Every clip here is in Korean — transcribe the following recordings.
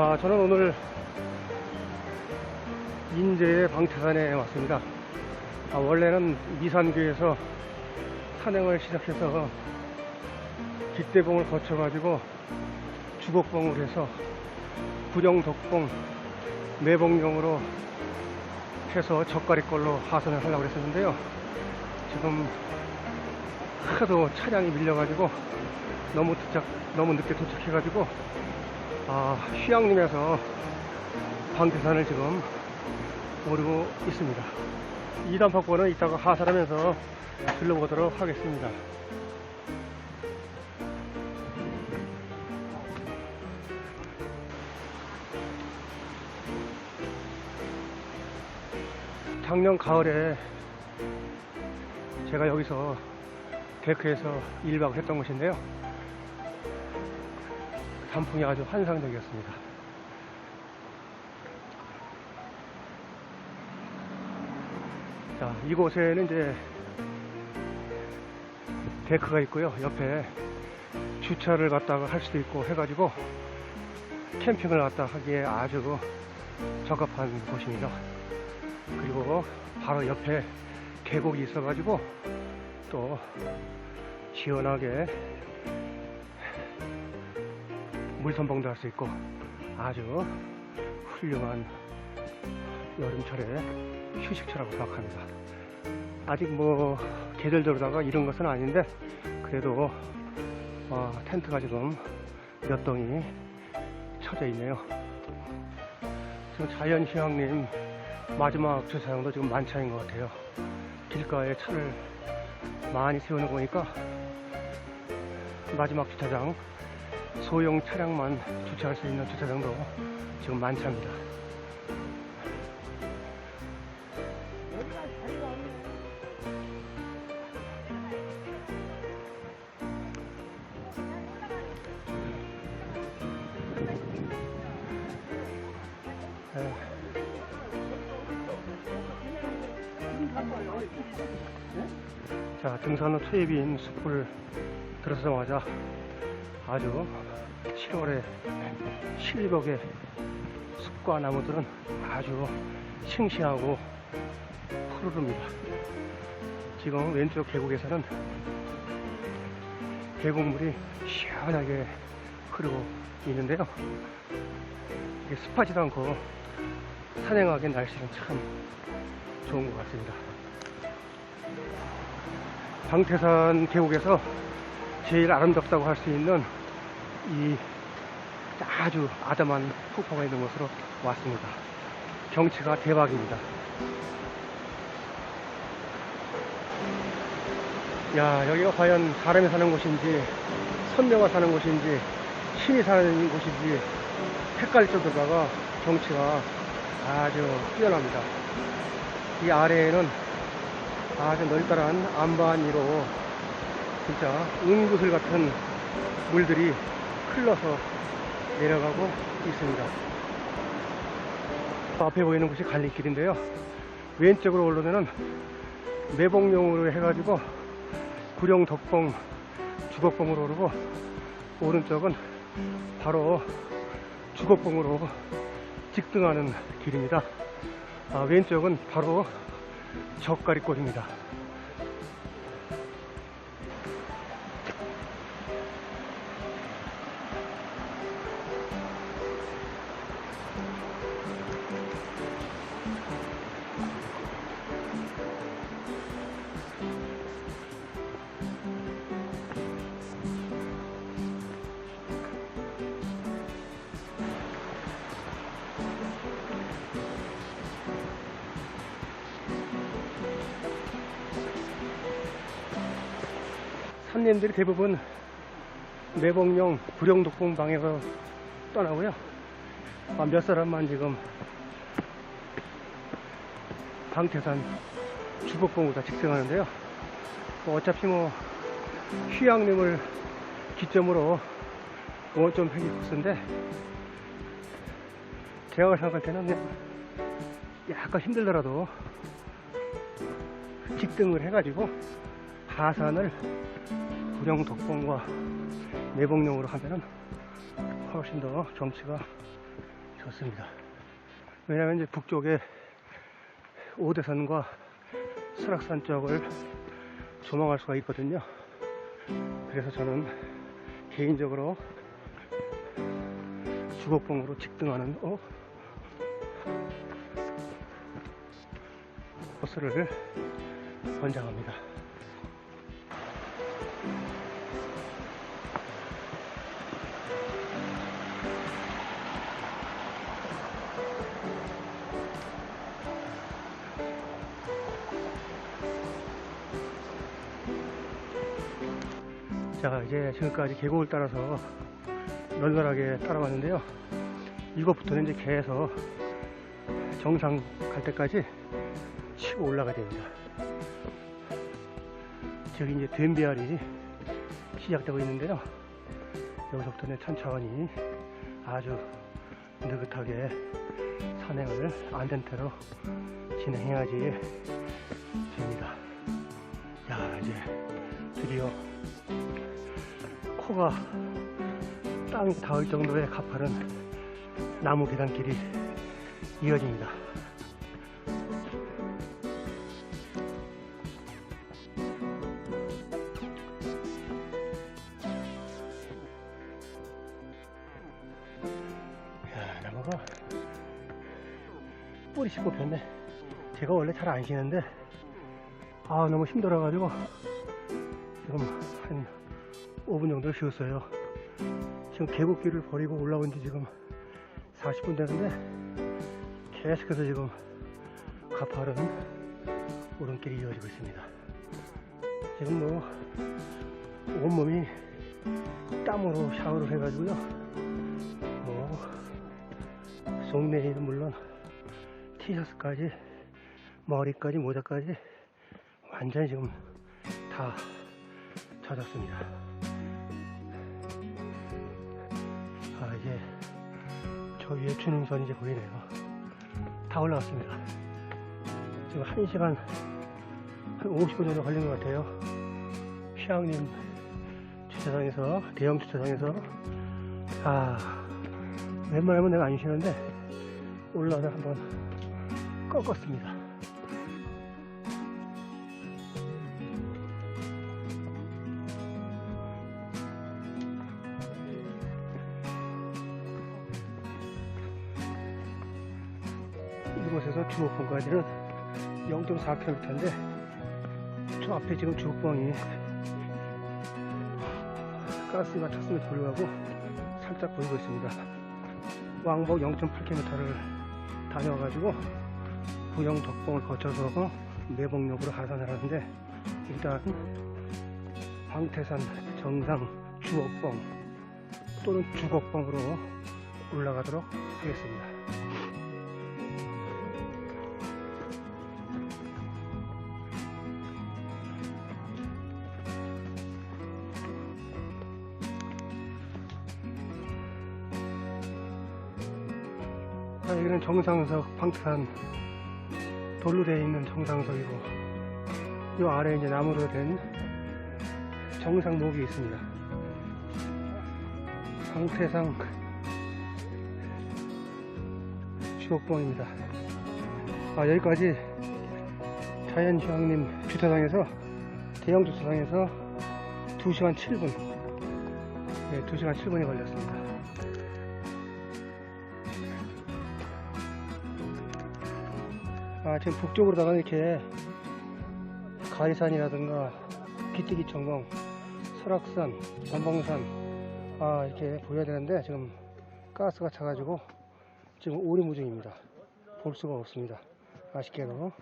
아, 저는 오늘 인제의 방태산에 왔습니다. 아, 원래는 미산교에서 산행을 시작해서 깃대봉을 거쳐가지고 주곡봉을 해서 구정덕봉 매봉령으로 해서 젓가리꼴로 하선을 하려고 했었는데요. 지금 하도 차량이 밀려가지고 너무 도착, 너무 늦게 도착해가지고 아, 휴양림에서 방태산을 지금 오르고 있습니다. 2단 폭포는 이따가 하산하면서 둘러보도록 하겠습니다. 작년 가을에 제가 여기서 데크에서 1박을 했던 곳인데요. 단풍이 아주 환상적이었습니다. 자, 이곳에는 이제 데크가 있고요. 옆에 주차를 갖다가 할 수도 있고 해가지고 캠핑을 갖다 하기에 아주 적합한 곳입니다. 그리고 바로 옆에 계곡이 있어가지고 또 시원하게 물선봉도 할 수 있고 아주 훌륭한 여름철에 휴식처라고 생각합니다. 아직 뭐 계절적으로다가 이런 것은 아닌데 그래도 어, 텐트가 지금 몇 동이 쳐져 있네요. 지금 자연휴양림 마지막 주차장도 지금 만차인 것 같아요. 길가에 차를 많이 세우는 거 보니까 마지막 주차장 소형 차량만 주차할 수 있는 주차장도 지금 만차입니다. 네. 자, 등산로 초입인 숲을 들어서자마자 아주 7월에 실벽의 숲과 나무들은 아주 싱싱하고 푸르릅니다. 지금 왼쪽 계곡에서는 계곡물이 시원하게 흐르고 있는데요. 이게 습하지도 않고 산행하기엔 날씨는 참 좋은 것 같습니다. 방태산 계곡에서 제일 아름답다고 할 수 있는 이 아주 아담한 폭포가 있는 곳으로 왔습니다. 경치가 대박입니다. 야, 여기가 과연 사람이 사는 곳인지, 선녀가 사는 곳인지, 신이 사는 곳인지 헷갈릴 정도다가 경치가 아주 뛰어납니다. 이 아래에는 아주 널따란 안반 위로 진짜 은구슬 같은 물들이 흘러서 내려가고 있습니다. 앞에 보이는 곳이 갈림길인데요. 왼쪽으로 오르면은 매봉용으로 해가지고 구령 덕봉 주곡봉으로 오르고 오른쪽은 바로 주곡봉으로 직등하는 길입니다. 아, 왼쪽은 바로 젓가리골입니다. 대부분 매봉령 구령독봉 방에서 떠나고요. 아, 몇 사람만 지금 방태산 주복봉으로 직행하는데요. 뭐 어차피 뭐 휴양림을 기점으로 원점 획이 코스인데 제가 생각할 때는 그냥 약간 힘들더라도 직등을 해가지고 하산을 구령 독봉과 내봉용으로 하면은 훨씬 더 경치가 좋습니다. 왜냐면 이제 북쪽에 오대산과 설악산 쪽을 조망할 수가 있거든요. 그래서 저는 개인적으로 주곡봉으로 직등하는 어? 코스를 권장합니다. 자, 이제 지금까지 계곡을 따라서 널널하게 따라왔는데요. 이것부터는 이제 계속 정상 갈 때까지 치고 올라가야 됩니다. 저기 이제 댐비알이 시작되고 있는데요. 여기서부터는 천천히 아주 느긋하게 산행을 안전대로 진행해야지 됩니다. 야, 이제 드디어 코가 땅에 닿을 정도의 가파른 나무 계단길이 이어집니다. 야, 나무가 뿌리 씹고 폈네. 제가 원래 잘 안 쉬는데, 아, 너무 힘들어가지고, 지금 한 5분 정도 쉬었어요. 지금 계곡길을 버리고 올라온 지 지금 40분 되는데, 계속해서 지금 가파른 오름길이 이어지고 있습니다. 지금 뭐, 온몸이 땀으로 샤워를 해가지고요. 뭐, 속내에는 물론 티셔츠까지, 머리까지, 모자까지 완전히 지금 다 젖었습니다. 저 위에 주능선이 이제 보이네요. 다 올라왔습니다. 지금 1시간 한 50분 정도 걸린 것 같아요. 휘양림 주차장에서, 대형 주차장에서, 아, 웬만하면 내가 안 쉬는데, 올라와서 한번 꺾었습니다. 주옥봉까지는 0.4km인데 저 앞에 지금 주옥봉이 가스가 찼음에도 불구하고 살짝 보이고 있습니다. 왕복 0.8km를 다녀가지고 부영 덕봉을 거쳐서 매봉역으로 하산을 하는데 일단 황태산 정상 주옥봉 또는 주곡봉으로 올라가도록 하겠습니다. 정상석 황태산 돌로 되어 있는 정상석이고 이 아래에 이제 나무로 된 정상목이 있습니다. 황태상 주옥봉입니다. 아, 여기까지 자연휴양림 주차장에서 대형 주차장에서 2시간 7분 네, 2시간 7분이 걸렸습니다. 아, 지금 북쪽으로다가 이렇게 가리산이라든가 비티기 천공, 설악산, 전봉산 아 이렇게 보여야 되는데 지금 가스가 차가지고 지금 오리무중입니다. 볼 수가 없습니다. 아쉽게도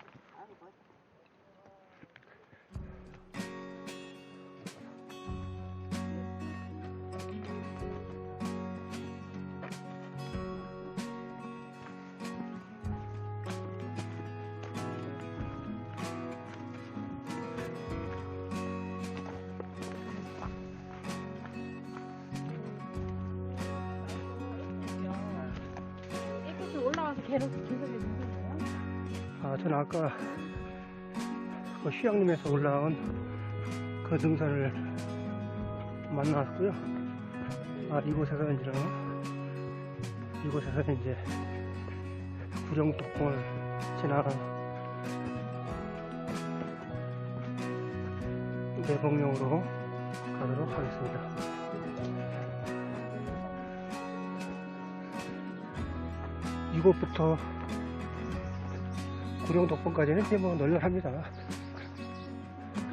휴양림에서 올라온 그 등산을 만났고요. 아 이곳에서 이제는 이곳에서는 이제 구룡독공을 지나간 내복령으로 가도록 하겠습니다. 이곳부터 구룡독봉까지는 이제 뭐 널널합니다.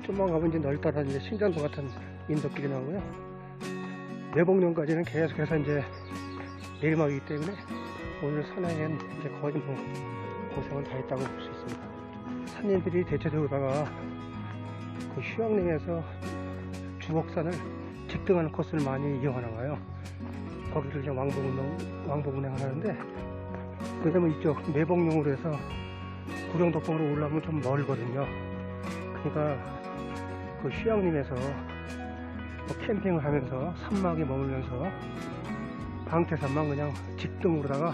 좀만 가면 이제 넓다라 이제 신장도 같은 인덕길이 나오고요. 내복령까지는 계속해서 이제 내리막이기 때문에 오늘 산행엔 이제 거의 뭐 고생을 다 했다고 볼 수 있습니다. 산인들이 대체적으로다가 그 휴양림에서 주옥산을 직등하는 코스를 많이 이용하나 봐요. 거기를 이제 왕복운행, 왕복 운행을 하는데 왜냐면 이쪽 내복령으로 해서 구룡독봉으로 올라오면 좀 멀거든요. 그러니까 그 휴양림에서 뭐 캠핑을 하면서 산막에 머물면서 방태산만 그냥 직등으로다가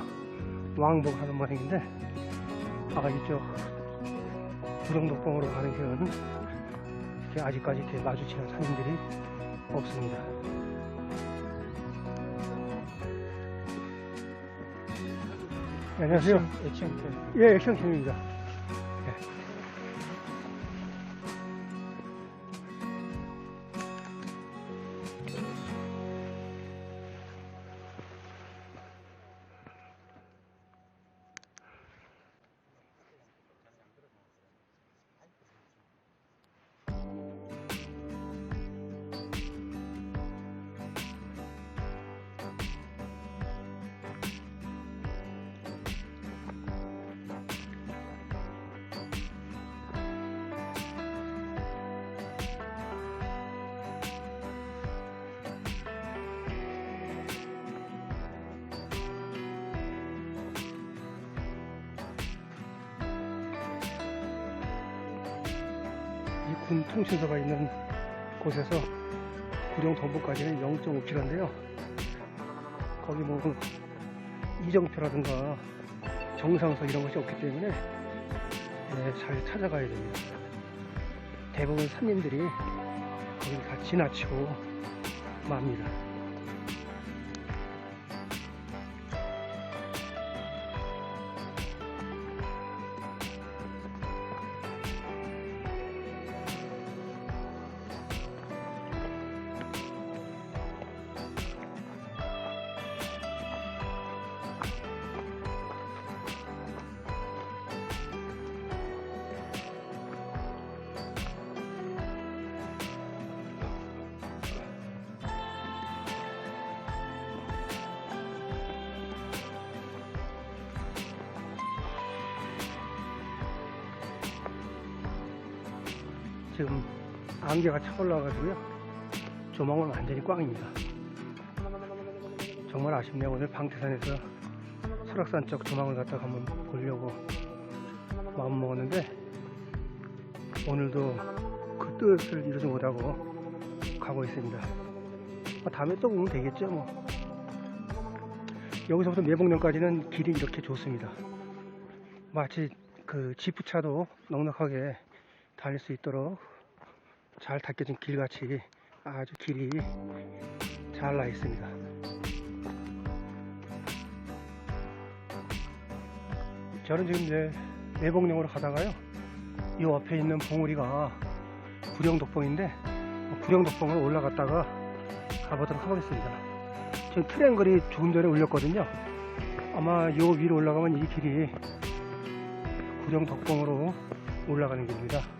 왕복하는 모양인데 아까 이쪽 구룡독봉으로 가는 길은 이렇게 아직까지 이렇게 마주치는 산인들이 없습니다. 네, 안녕하세요. 액션 예, 액션캠입니다. 군 통신소가 있는 곳에서 구룡 동부까지는 0.5km인데요. 거기 뭐 이정표라든가 정상서 이런 것이 없기 때문에 네, 잘 찾아가야 됩니다. 대부분 산림들이 거기 다 지나치고 맙니다. 지금 안개가 차 올라와가지고요. 조망은 완전히 꽝입니다. 정말 아쉽네요. 오늘 방태산에서 설악산 쪽 조망을 갖다가 한번 보려고 마음 먹었는데 오늘도 그 뜻을 이루지 못하고 가고 있습니다. 아, 다음에 또 오면 되겠죠 뭐. 여기서부터 내복령까지는 길이 이렇게 좋습니다. 마치 그 지프차도 넉넉하게 달릴 수 있도록 잘 닦여진 길같이 아주 길이 잘 나 있습니다. 저는 지금 이제 내복령으로 가다가요. 이 앞에 있는 봉우리가 구령독봉인데 구령독봉으로 올라갔다가 가보도록 하겠습니다. 지금 트랭글이 조금 전에 올렸거든요. 아마 요 위로 올라가면 이 길이 구령독봉으로 올라가는 길입니다.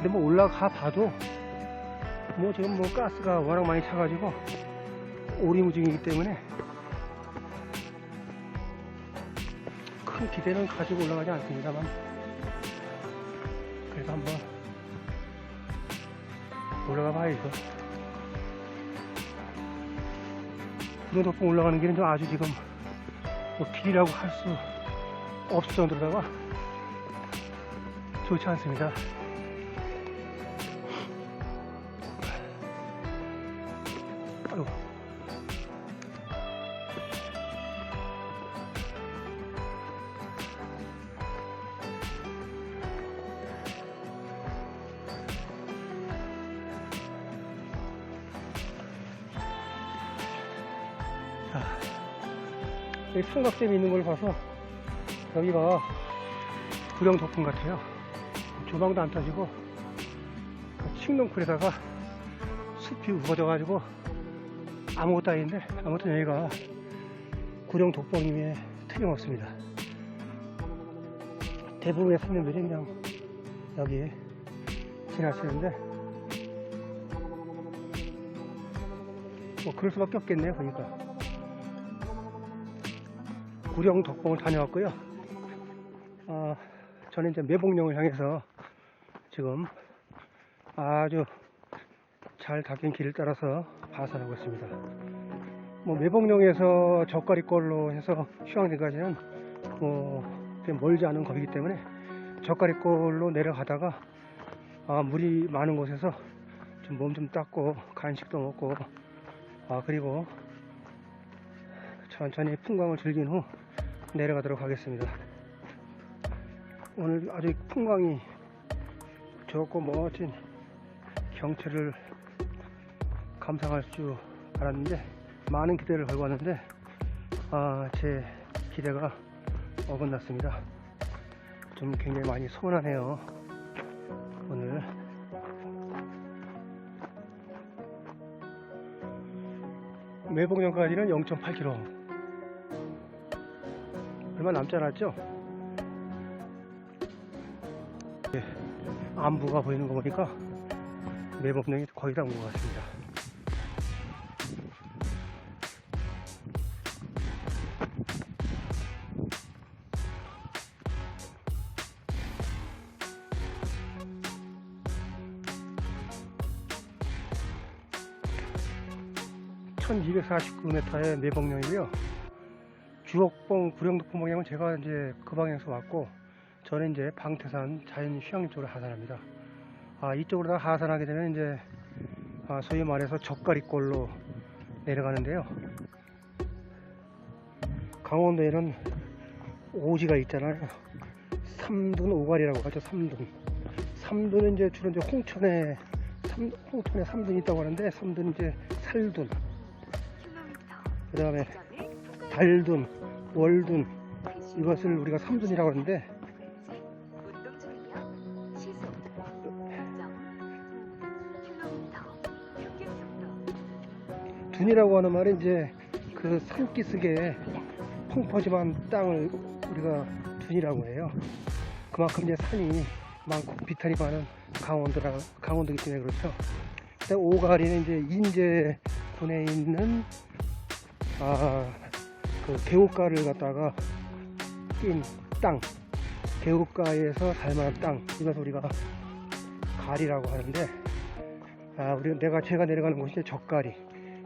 근데 뭐 올라가 봐도 뭐 지금 뭐 가스가 워낙 많이 차가지고 오리무중이기 때문에 큰 기대는 가지고 올라가지 않습니다만 그래도 한번 올라가 봐야죠. 구룡독봉 올라가는 길은 좀 아주 지금 뭐 길이라고 할 수 없을 정도로다가 좋지 않습니다. 삼각댐이 있는 걸 봐서 여기가 구령 덕분 같아요. 조망도 안 터지고 칡농쿨에다가 숲이 우거져가지고 아무것도 아닌데 아무튼 여기가 구령 독봉임에 틀림없습니다. 대부분의 손님들이 그냥 여기 지나치는데 뭐 그럴 수밖에 없겠네요 보니까 구령 덕봉을 다녀왔고요. 아, 저는 이제 매봉령을 향해서 지금 아주 잘 닦인 길을 따라서 하산하고 있습니다. 뭐 매봉령에서 젓가리골로 해서 휴양지까지는 뭐꽤 멀지 않은 거리이기 때문에 젓가리골로 내려가다가 아, 물이 많은 곳에서 좀 몸좀 닦고 간식도 먹고 아 그리고 천천히 풍광을 즐긴 후 내려가도록 하겠습니다. 오늘 아주 풍광이 좋고 멋진 경치를 감상할 줄 알았는데 많은 기대를 걸고 왔는데 아, 제 기대가 어긋났습니다. 좀 굉장히 많이 서운하네요. 오늘 매봉역까지는 0.8km 얼마 남지 않았죠? 예, 안부가 보이는 거 보니까 매봉역이 거의 다 온 것 같습니다. (1249m의) 매봉령이고요 주옥봉 구령독봉 방향은 제가 이제 그 방향에서 왔고 저는 이제 방태산 자연 휴양 쪽으로 하산합니다. 아 이쪽으로 다 하산하게 되면 이제 아, 소위 말해서 젓가리골로 내려가는데요. 강원도에는 오지가 있잖아요 삼둔 오가리라고 하죠 삼둔. 삼둔은 이제 주로 이제 홍천에 삼, 홍천에 삼둔이 있다고 하는데 삼둔 이제 살둔. 그 다음에 달둔 월둔 이것을 우리가 삼둔이라고 하는데 둔이라고 하는 말은 이제 그 산기슭에 펑퍼짐한 땅을 우리가 둔이라고 해요. 그만큼 이제 산이 많고 비탈이 많은 강원도라 강원도기 때문에 그렇죠. 오가리는 이제 인제군에 있는 아 그 개울가를 갖다가 낀 땅, 개울가에서 살만한 땅 이것을 우리가 가리라고 하는데 아 우리 내가 제가 내려가는 곳이 이제 젓가리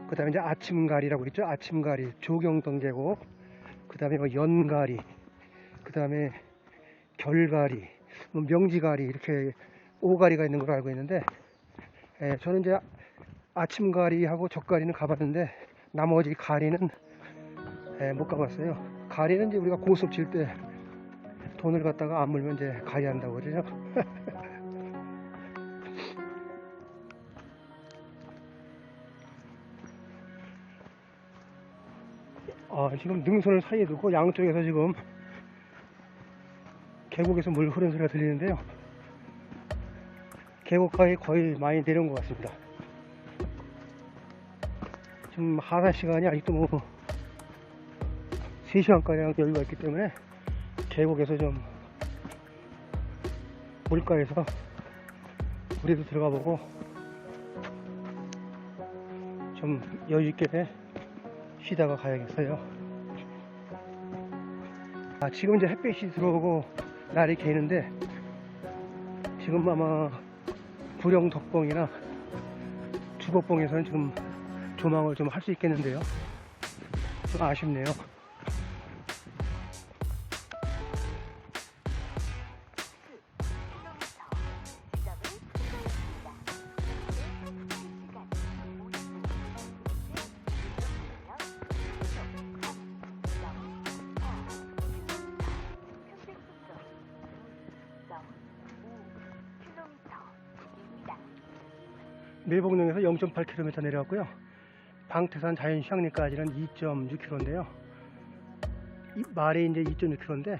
그 다음에 이제 아침가리라고 있죠. 아침가리, 조경동 계곡, 그 다음에 뭐 연가리, 그 다음에 결가리, 뭐 명지가리 이렇게 오가리가 있는 걸로 알고 있는데, 예, 저는 이제 아침가리하고 젓가리는 가봤는데 나머지 가리는 예, 못 가봤어요. 가리는 이제 우리가 고속 칠때 돈을 갖다가 안 물면 이제 가리한다고 그러죠. 아, 지금 능선을 사이에 두고 양쪽에서 지금 계곡에서 물 흐르는 소리가 들리는데요. 계곡가에 거의 많이 내려온 것 같습니다. 지금 하산 시간이 아직도 뭐 3시간가량 여유가 있기 때문에 계곡에서 좀 물가에서 우리도 들어가 보고 좀 여유 있게 쉬다가 가야겠어요. 아, 지금 이제 햇빛이 들어오고 날이 개는데 지금 아마 구령 덕봉이나 주곡봉에서는 지금 조망을 좀 할 수 있겠는데요. 좀 아쉽네요. 매봉령에서 0.8km 내려왔고요. 방태산 자연휴양림까지는 2.6km인데요. 이 말이 이제 2.6km인데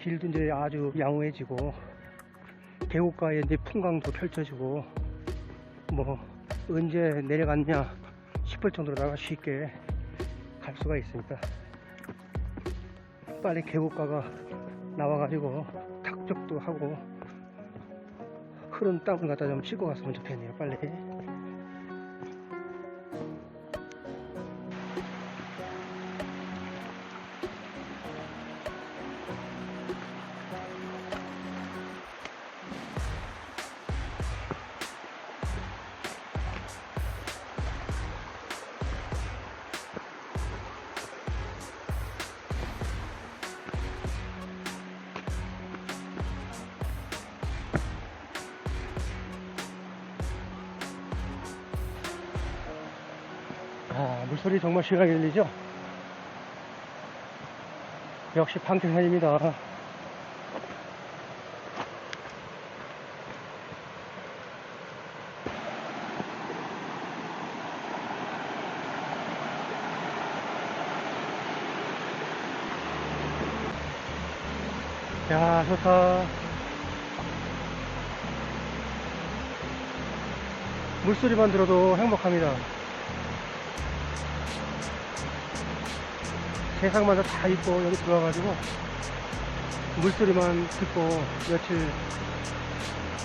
길도 이제 아주 양호해지고 계곡가에 이제 풍광도 펼쳐지고 뭐 언제 내려갔냐 싶을 정도로다가 쉽게 갈 수가 있으니까 빨리 계곡가가 나와가지고 탁적도 하고 흐른 땅을 갖다 좀 씻고 갔으면 좋겠네요 빨리 아, 물소리 정말 시원하게 들리죠? 역시 방태산입니다. 야, 좋다. 물소리만 들어도 행복합니다. 세상마다 다 있고 여기 들어와가지고 물소리만 듣고 며칠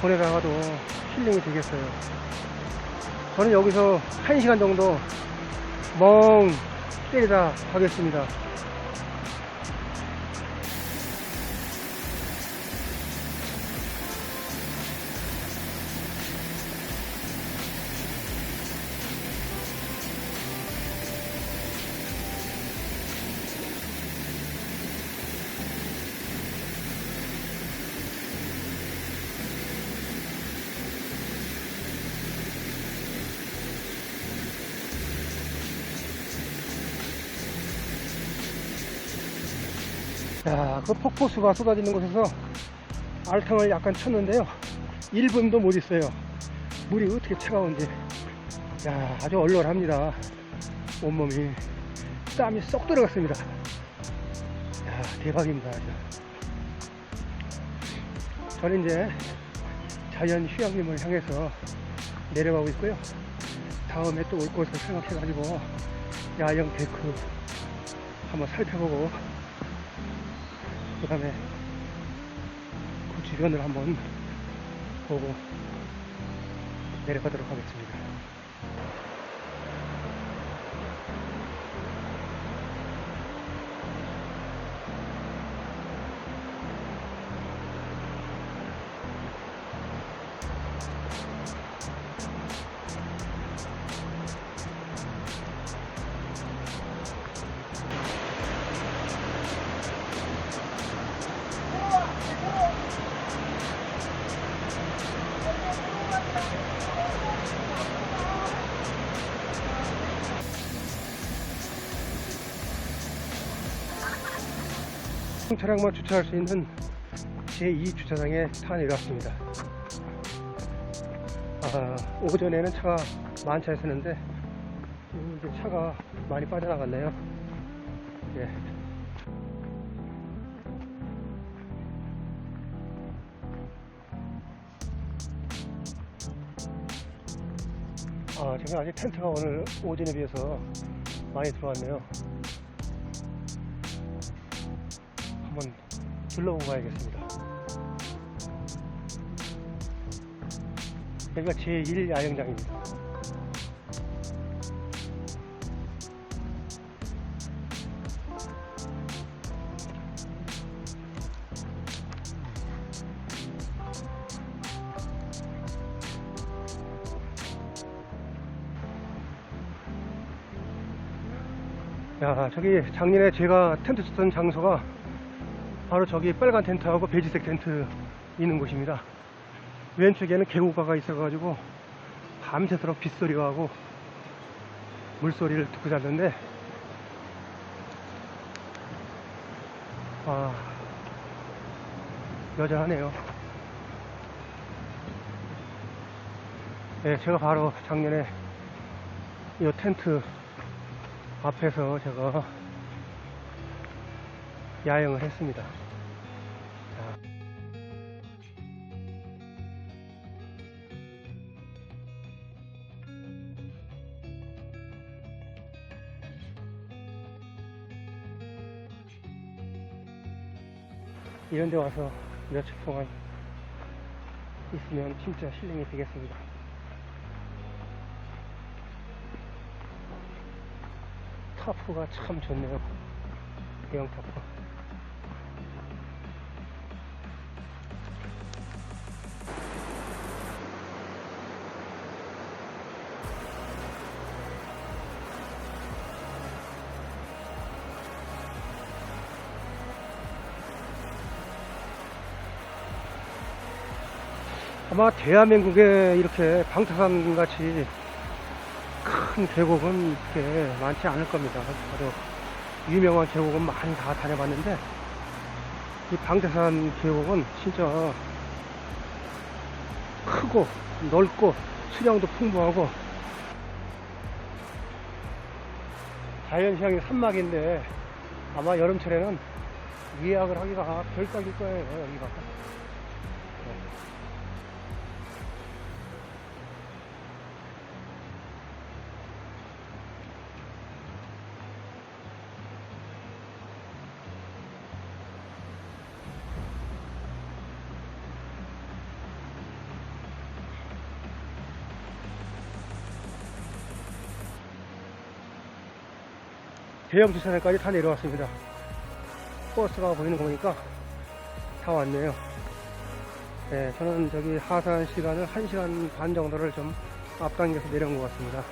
보내다가도 힐링이 되겠어요. 저는 여기서 한 시간 정도 멍 때리다 가겠습니다. 그 폭포수가 쏟아지는 곳에서 알탕을 약간 쳤는데요. 1분도 못 있어요. 물이 어떻게 차가운지. 야, 아주 얼얼합니다. 온몸이. 땀이 쏙 들어갔습니다. 야, 대박입니다. 아주. 저는 이제 자연 휴양림을 향해서 내려가고 있고요. 다음에 또 올 곳을 생각해 가지고 야영 데크 한번 살펴보고 그 다음에 그 주변을 한번 보고 내려가도록 하겠습니다. 차량만 주차할 수 있는 제2 주차장에 타 내려왔습니다. 아, 오전에는 차가 많지 않았는데 이제 차가 많이 빠져나갔네요. 예. 아, 제가 아직 텐트가 오늘 오전에 비해서 많이 들어왔네요. 둘러보고 가야겠습니다. 여기가 제1 야영장입니다. 야, 저기 작년에 제가 텐트 쳤던 장소가 바로 저기 빨간 텐트하고 베지색 텐트 있는 곳입니다. 왼쪽에는 계곡가가 있어가지고 밤새도록 빗소리가 하고 물소리를 듣고 잤는데 아 여전하네요. 네, 제가 바로 작년에 이 텐트 앞에서 제가 야영을 했습니다. 이런 데 와서 며칠 동안 있으면 진짜 힐링이 되겠습니다. 타프가 참 좋네요. 대형 타프. 아마 대한민국에 이렇게 방타산 같이 큰 계곡은 이렇게 많지 않을 겁니다. 저도 유명한 계곡은 많이 다 다녀봤는데 이 방태산 계곡은 진짜 크고 넓고 수량도 풍부하고 자연시장이 산막인데 아마 여름철에는 예약을 하기가 별떡일 거예요 여기가 대형 주차장까지 다 내려왔습니다. 버스가 보이는 거 보니까 다 왔네요. 네, 저는 저기 하산 시간을 1시간 반 정도를 좀 앞당겨서 내려온 것 같습니다.